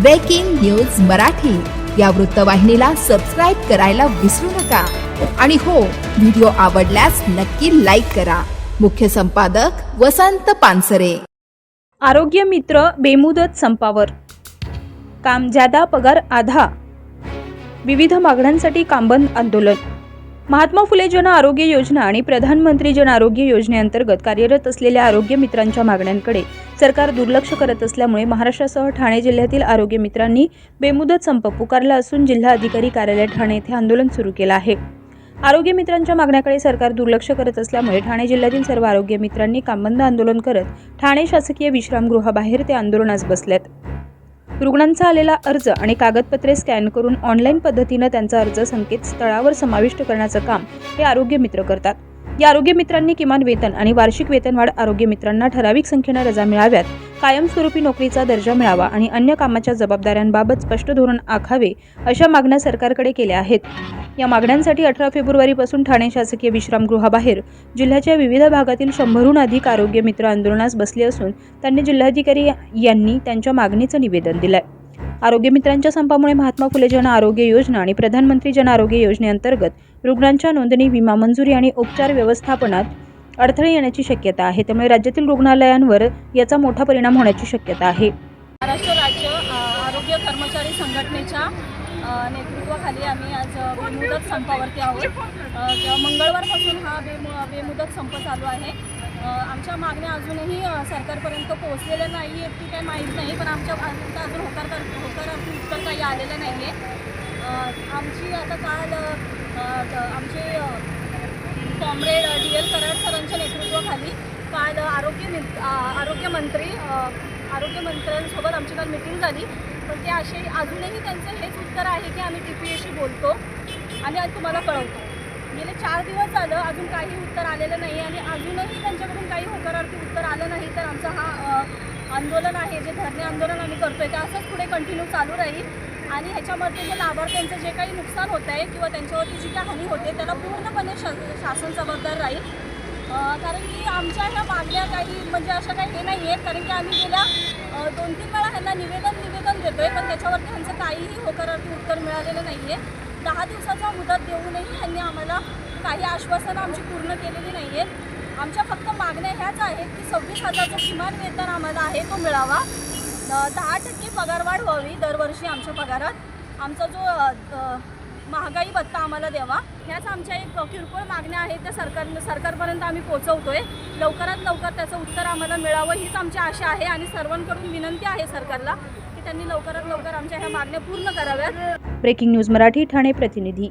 Breaking news Marathi या वृत्तवाहिनीला subscribe करायला विसरू नका. आणि हो व्हिडिओ आवडल्यास नक्की लाईक करा. मुख्य संपादक वसंत पानसरे. आरोग्य मित्र बेमुदत संपावर. काम ज्यादा पगार आधा. विविध मागण्यांसाठी कामबंद आंदोलन. महात्मा फुले जन आरोग्य योजना आणि प्रधानमंत्री जन आरोग्य योजनेअंतर्गत कार्यरत असलेल्या आरोग्य मित्रांच्या मागण्यांकडे सरकार दुर्लक्ष करत असल्यामुळे महाराष्ट्रासह ठाणे जिल्ह्यातील आरोग्य मित्रांनी बेमुदत संप पुकारला असून जिल्हा अधिकारी कार्यालय ठाणे येथे आंदोलन सुरू केलं आहे. आरोग्य मित्रांच्या मागण्याकडे सरकार दुर्लक्ष करत असल्यामुळे ठाणे जिल्ह्यातील सर्व आरोग्य मित्रांनी कामबंद आंदोलन करत ठाणे शासकीय विश्रामगृहाबाहेर ते आंदोलनास बसल्यात. रुग्णांचा आलेला अर्ज आणि कागदपत्रे स्कॅन करून ऑनलाईन पद्धतीनं त्यांचा अर्ज संकेतस्थळावर समाविष्ट करण्याचं काम हे आरोग्य मित्र करतात. या आरोग्य मित्रांनी किमान वेतन आणि वार्षिक वेतनवाढ आरोग्य मित्रांना ठराविक संख्येनं रजा मिळाव्यात. कायमस्वरूपी नोकरीचा दर्जा मिळावा आणि अन्य कामाच्या जबाबदाऱ्यांबाबत स्पष्ट धोरण आखावे अशा मागण्या सरकारकडे केल्या आहेत. या मागण्यांसाठी अठरा फेब्रुवारीपासून ठाणे शासकीय विश्रामगृहाबाहेर जिल्ह्याच्या विविध भागातील शंभरहून अधिक आरोग्य मित्र आंदोलनास बसले असून त्यांनी जिल्हाधिकारी यांनी त्यांच्या मागणीचं निवेदन दिलंय. आरोग्य मित्रांच्या संपामुळे महात्मा फुले जन आरोग्य योजना आणि प्रधानमंत्री जन आरोग्य योजनेअंतर्गत रुग्णांच्या नोंदणी विमा मंजुरी आणि उपचार व्यवस्थापनात अडथळे येण्याची शक्यता आहे. त्यामुळे राज्यातील रुग्णालयांवर याचा मोठा परिणाम होण्याची शक्यता आहे. महाराष्ट्र राज्य आरोग्य कर्मचारी संघटनेच्या नेतृत्वाखाली आम्ही आज बेमुदत संपावरती आहोत. मंगळवारपासून हा बेमु बेमुदत संप चालू आहे. आमच्या मागण्या अजूनही सरकारपर्यंत पोहोचलेल्या नाही आहेत की काय माहीत नाही पण आमच्या पर्यंत अजून होकार होकार उत्तर काही आलेलं नाही आहे आमची आता काल आमचे कॉम्रेड डी एल कराड सरांच्या नेतृत्वाखाली काल आरोग्य आरोग्यमंत्री आरोग्यमंत्र्यांसोबत आमची काल मिटिंग झाली. पण ते असे अजूनही त्यांचं हेच उत्तर आहे की आम्ही टी पी एशी बोलतो आणि आज तुम्हाला कळवतो. गेले चार दिवस झालं अजून काही उत्तर आलेलं नाही आणि अजूनही त्यांच्याकडून काही होकारार्थी उत्तर आलं नाही. तर आमचं हा आंदोलन आहे जे धरणे आंदोलन आम्ही करतो आहे ते असंच पुढे कंटिन्यू चालू राहील. आणि ह्याच्यामध्ये जे लाभार्थ्यांचं जे काही नुकसान होत आहे किंवा त्यांच्यावरती जी काही हानी होते त्याला पूर्णपणे शा शासन जबाबदार राहील. कारण की आमच्या ह्या मागण्या काही म्हणजे अशा काही हे नाही आहेत कारण की आम्ही गेल्या दोन तीन वेळा ह्यांना निवेदन निवेदन देतो आहे पण त्याच्यावरती ह्यांचं काहीही होकारार्थी उत्तर मिळालेलं नाही आहे दहा दिवसाचा मुदत देऊनही ह्यांनी आम्हाला काही आश्वासनं आमची पूर्ण केलेली नाही आहेत आमच्या फक्त मागण्या ह्याच आहेत की सव्वीस हजारचं किमान वेतन आम्हाला आहे तो मिळावा. दहा टक्के पगारवाढ व्हावी दरवर्षी आमच्या पगारात. आमचा जो महागाई भत्ता आम्हाला द्यावा. ह्याच आमच्या एक किरकोळ मागण्या आहेत. त्या सरकार सरकारपर्यंत आम्ही पोहोचवतोय. लवकरात लवकर त्याचं उत्तर आम्हाला मिळावं हीच आमची आशा आहे आणि सर्वांकडून विनंती आहे सरकारला की त्यांनी लवकरात लवकर आमच्या ह्या मागण्या पूर्ण कराव्यात. ब्रेकिंग न्यूज मराठी ठाणे प्रतिनिधी.